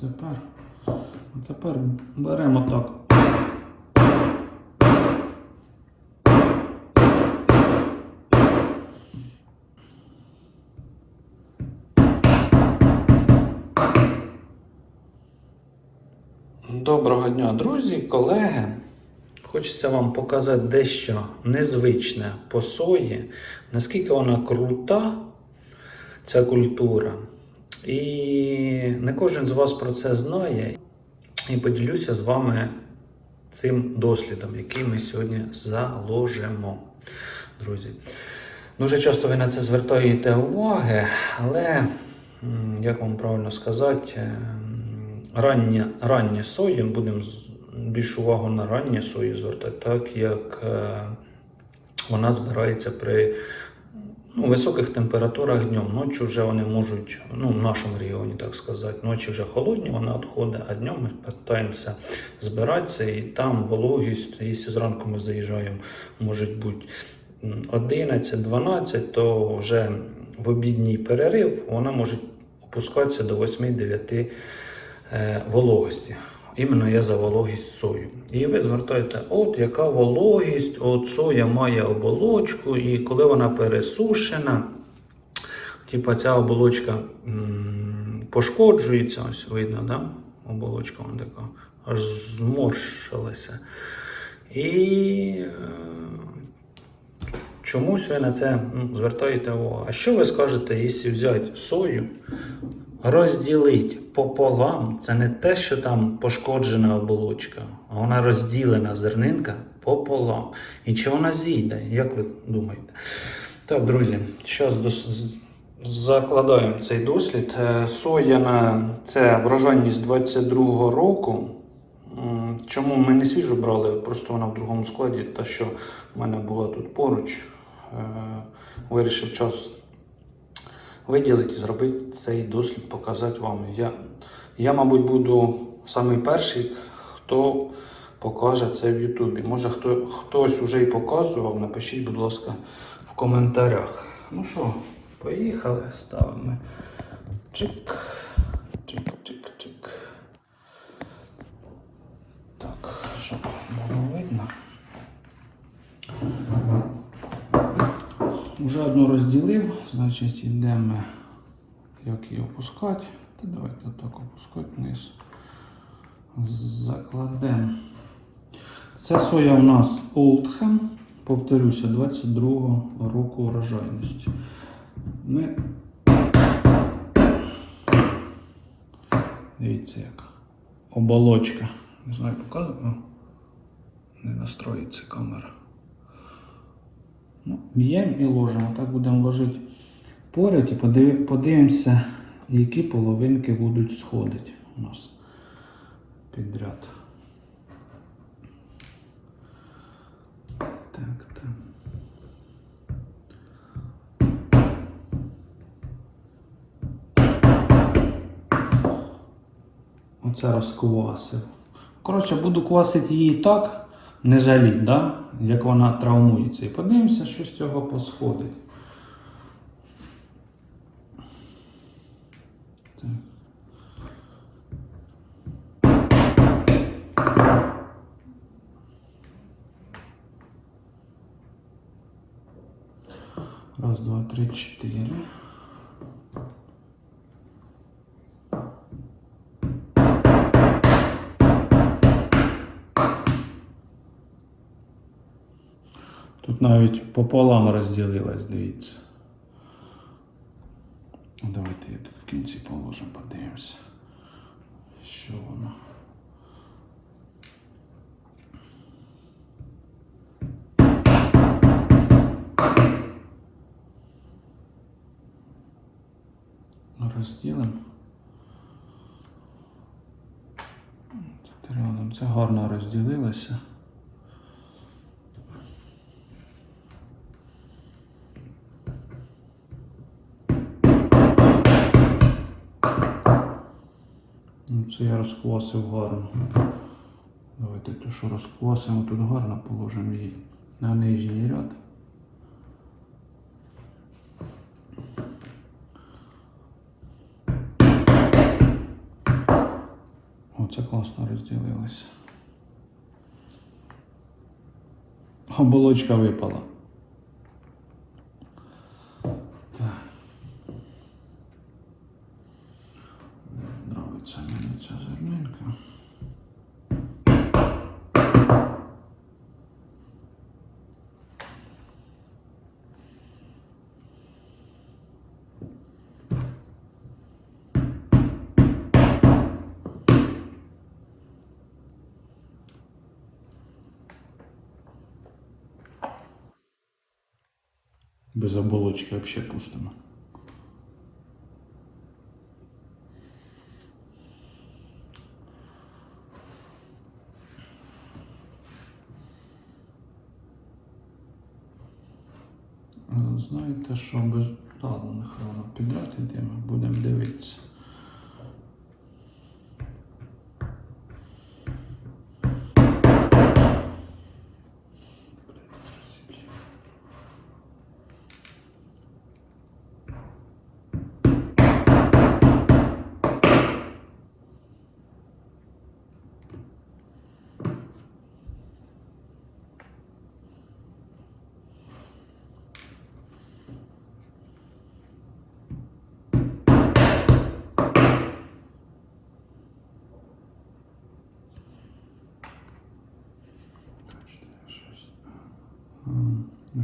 Тепер, тепер беремо так. Доброго дня, друзі, колеги. Хочеться вам показати дещо незвичне по сої, наскільки вона крута, ця культура. І не кожен з вас про це знає. І поділюся з вами цим дослідом, який ми сьогодні заложимо, друзі. Дуже часто ви на це звертаєте уваги, але, як вам правильно сказати, ем, ранні, ранні сої, будемо більшу увагу на ранні сої звертати, так як е, вона збирається при ну, високих температурах днем. Ночі вже вони можуть, ну, в нашому регіоні, так сказати, ночі вже холодні, вона відходить, а днем ми питаємося збиратися, і там вологість, якщо зранку ми заїжджаємо, може бути м, 11-12, то вже в обідній перерив вона може опускатися до 8-9 е, вологості. Іменно я за вологість сою. І ви звертаєте, от яка вологість, от соя має оболочку, і коли вона пересушена, типа ця оболочка пошкоджується, ось видно, да? оболочка вона така, аж зморщилася. І е, чомусь ви на це ну, звертаєте увагу. А що ви скажете, якщо взяти сою, розділить пополам, це не те, що там пошкоджена оболочка, а вона розділена зернинка пополам. І чи вона зійде? Як ви думаєте? Так, друзі, зараз закладаємо цей дослід. Е, Сояна це врожайність 22-го року. Чому ми не свіжу брали, просто вона в другому складі, та що в мене була тут поруч. Е, Вирішив час виділити, зробити цей дослід, показати вам. Я, я мабуть, буду самий перший, хто покаже це в Ютубі. Може, хто, хтось вже і показував, напишіть, будь ласка, в коментарях. Ну що, поїхали, ставимо. Чик, Вже одну розділив, значить йдемо, як її опускати. Та давайте так опускати вниз. Закладемо. Це соя у нас Oldham, повторюся, 22-го року урожайності. Ми... Дивіться як. Оболочка. Не знаю, показую. Не настроїться камера. Ну, Б'ємо і ложимо. Так будемо ложити поряд і подивимося, які половинки будуть сходити у нас підряд. Так, так. Оце розквасив. Коротше, буду квасити її так, не жаліть, да? як вона травмується. І подивимося, що з цього посходить. Раз, два, три, чотири. Тут навіть пополам розділилась, дивіться. Ну, Давайте я тут в кінці положимо, подивимося. Що воно? Розділимо. Це гарно розділилося. Розквасив гарно. Давайте те, що розквасимо, тут гарно положимо її на нижній ряд. це класно розділилося. Оболочка випала. Так. Нравиться мені ця зернинка. Без оболочки вообще пустимо. Е, Знаєте, що без ладно, нехай воно підряд йдемо, будемо дивитися.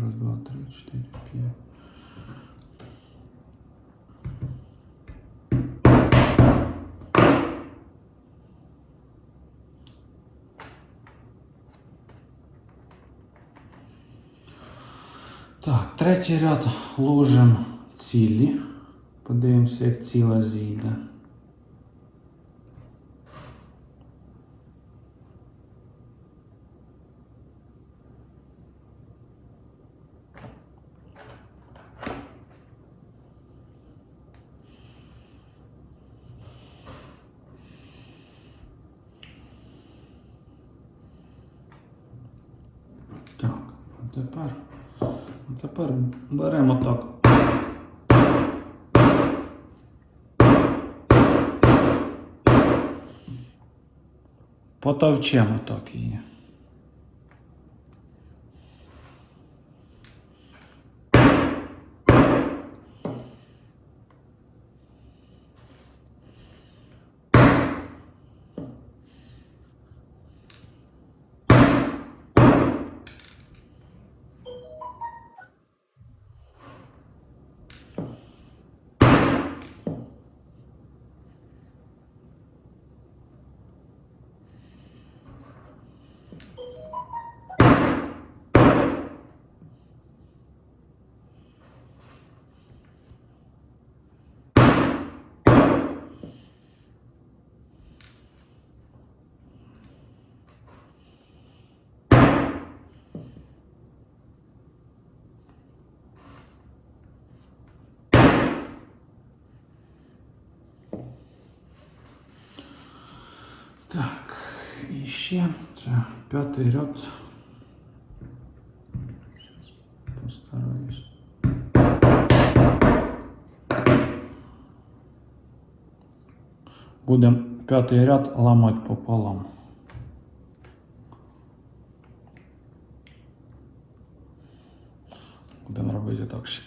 Раз, два, три, чотири, п'ять. Так, третій ряд ложимо цілі. Подивимося, як ціла зійде. Так, а тепер, тепер беремо так. Потовчемо так її. Так, і ще це п'ятий ряд. Зараз постараюсь. Будемо п'ятий ряд ламати пополам. Будемо робити так ще.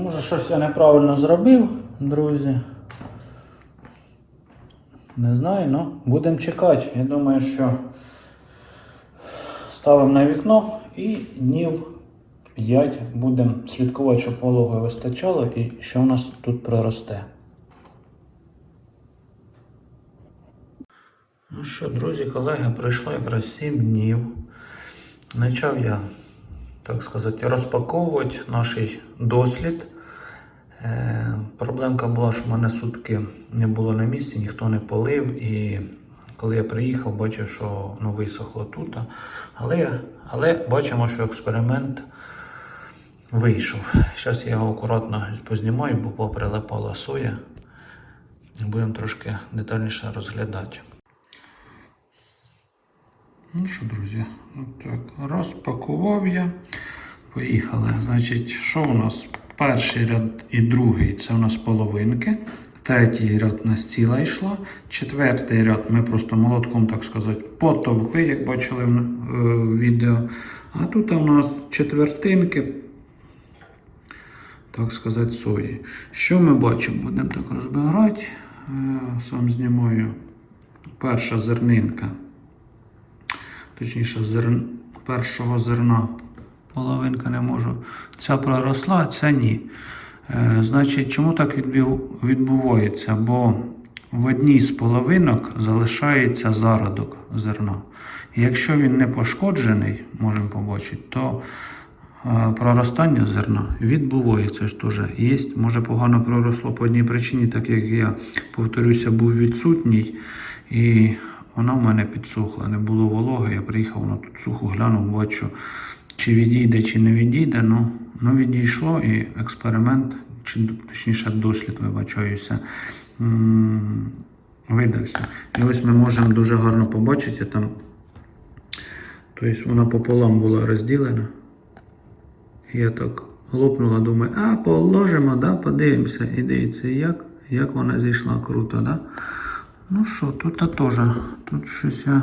Може, щось я неправильно зробив, друзі. Не знаю, ну будемо чекати. Я думаю, що ставимо на вікно і днів 5 будемо слідкувати, щоб вологи вистачало і що у нас тут проросте. Ну що, друзі, колеги, пройшло якраз 7 днів. Почав я, так сказати, розпаковувати наш дослід. Е, проблемка була, що в мене сутки не було на місці, ніхто не полив. І коли я приїхав, бачив, що ну, висохло тут. Але, але бачимо, що експеримент вийшов. Зараз я його акуратно познімаю, бо поприлипала соя. Будемо трошки детальніше розглядати. Ну що, друзі, так, розпакував я. Поїхали. Значить, що у нас? Перший ряд і другий це у нас половинки. Третій ряд у нас ціла йшла. Четвертий ряд ми просто молотком, так сказати, потовкли, як бачили в е, відео. А тут у нас четвертинки, так сказати, сої. Що ми бачимо? Будемо так розбирати. Е, Сам знімаю. Перша зернинка точніше, зерн... першого зерна половинка не можу. Ця проросла, а ця ні. Е, значить, чому так відбувається? Бо в одній з половинок залишається зародок зерна. Якщо він не пошкоджений, можемо побачити, то е, проростання зерна відбувається. Теж є. Може погано проросло по одній причині, так як я повторюся, був відсутній. І вона в мене підсохла, не було вологи. Я приїхав воно тут сухо глянув, бачу, чи відійде, чи не відійде. Ну, ну відійшло і експеримент, чи точніше дослід, вибачаюся, видався. І ось ми можемо дуже гарно побачити там. Тобто вона пополам була розділена. Я так лопнула, думаю, а положимо, да, подивимося. І дивіться, як, як вона зійшла круто, да? Ну що, тут теж. Тут щось я.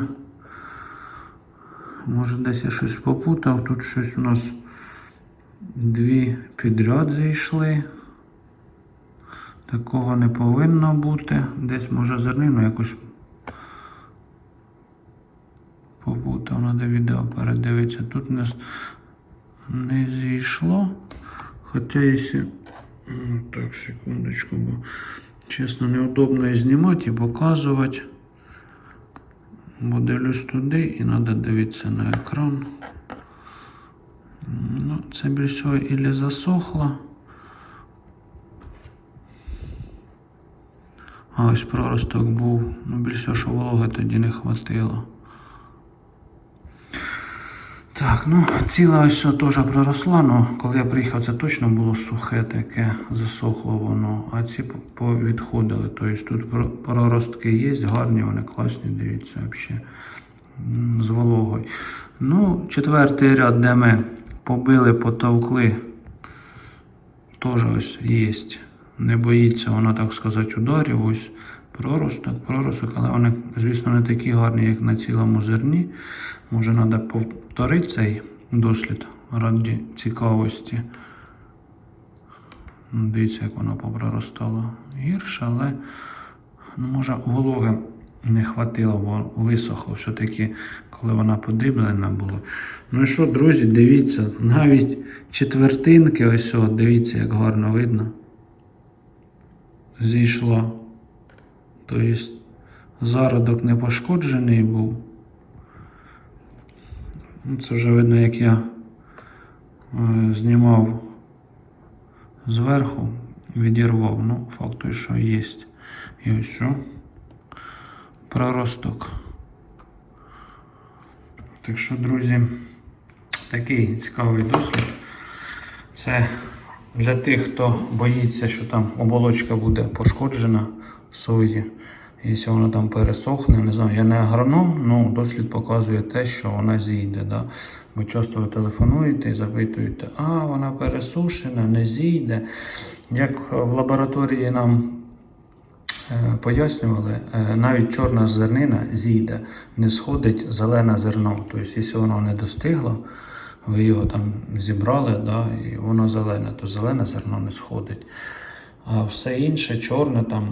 Може десь я щось попутав. Тут щось у нас дві підряд зійшли. Такого не повинно бути. Десь може зернину якось попутав. Надо відео передивитися. Тут у нас не зійшло. Хоча якщо... Так, секундочку, бо чесно неудобно і знімати і показувати. Бо дивлюсь туди і треба дивитися на екран. Ну, це більше ілі засохло. А ось проросток був. Ну, більше що вологи тоді не хватило. Так, ну ціла ось теж проросла, ну коли я приїхав, це точно було сухе таке, засохло воно, а ці повідходили. Тобто тут проростки є, гарні, вони класні, дивіться, взагалі. З вологою. Ну, четвертий ряд, де ми побили, потовкли, теж ось є. Не боїться вона, так сказати, ударів. Ось проросток, проросток, але вони, звісно, не такі гарні, як на цілому зерні. Може, треба повторити цей дослід раді цікавості. Ну, Дивіться, як воно попроростало гірше, але ну, може вологи не хватило, бо висохло все-таки, коли вона подріблена була. Ну і що, друзі, дивіться, навіть четвертинки, ось, о, дивіться, як гарно видно. Зійшла. Тобто зародок не пошкоджений був. Ну, Це вже видно, як я е, знімав зверху, відірвав. Ну, факт що є. І ось. Проросток. Так що, друзі, такий цікавий досвід. Це для тих, хто боїться, що там оболочка буде пошкоджена сої. Якщо вона там пересохне, не знаю, я не агроном, ну дослід показує те, що вона зійде. Да? Бо часто ви телефонуєте і запитуєте, а вона пересушена, не зійде. Як в лабораторії нам е, пояснювали, е, навіть чорна зернина зійде, не сходить зелене зерно. Тобто, якщо воно не достигло ви його там зібрали, да, і воно зелене, то зелене зерно не сходить. А все інше, чорне, там,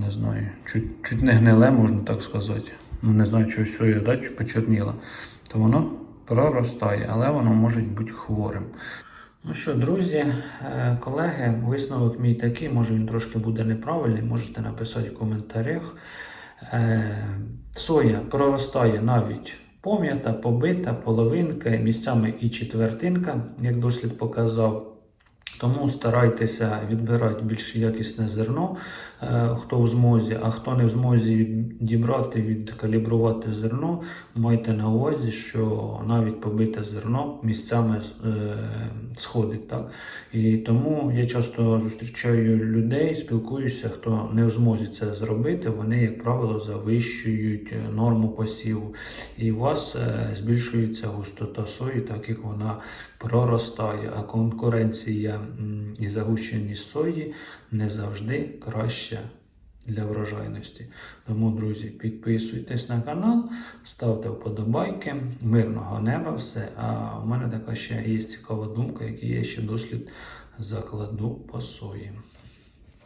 не знаю, чуть, чуть не гниле, можна так сказати. Ну, не знаю, чогось сою, да, чи почерніла, то воно проростає, але воно може бути хворим. Ну що, друзі, е, колеги, висновок мій такий, може він трошки буде неправильний, можете написати в коментарях. Е, Соя проростає навіть пом'ята, побита, половинка, місцями і четвертинка, як дослід показав. Тому старайтеся відбирати більш якісне зерно, е, хто в змозі, а хто не в змозі відібрати, відкалібрувати зерно, майте на увазі, що навіть побите зерно місцями е, сходить. Так? І тому я часто зустрічаю людей, спілкуюся, хто не в змозі це зробити, вони, як правило, завищують е, норму посіву. І у вас збільшується густота сої, так як вона проростає, а конкуренція і загущеність сої не завжди краща для врожайності. Тому, друзі, підписуйтесь на канал, ставте вподобайки, мирного неба, все. А в мене така ще є цікава думка, який я ще дослід закладу по сої.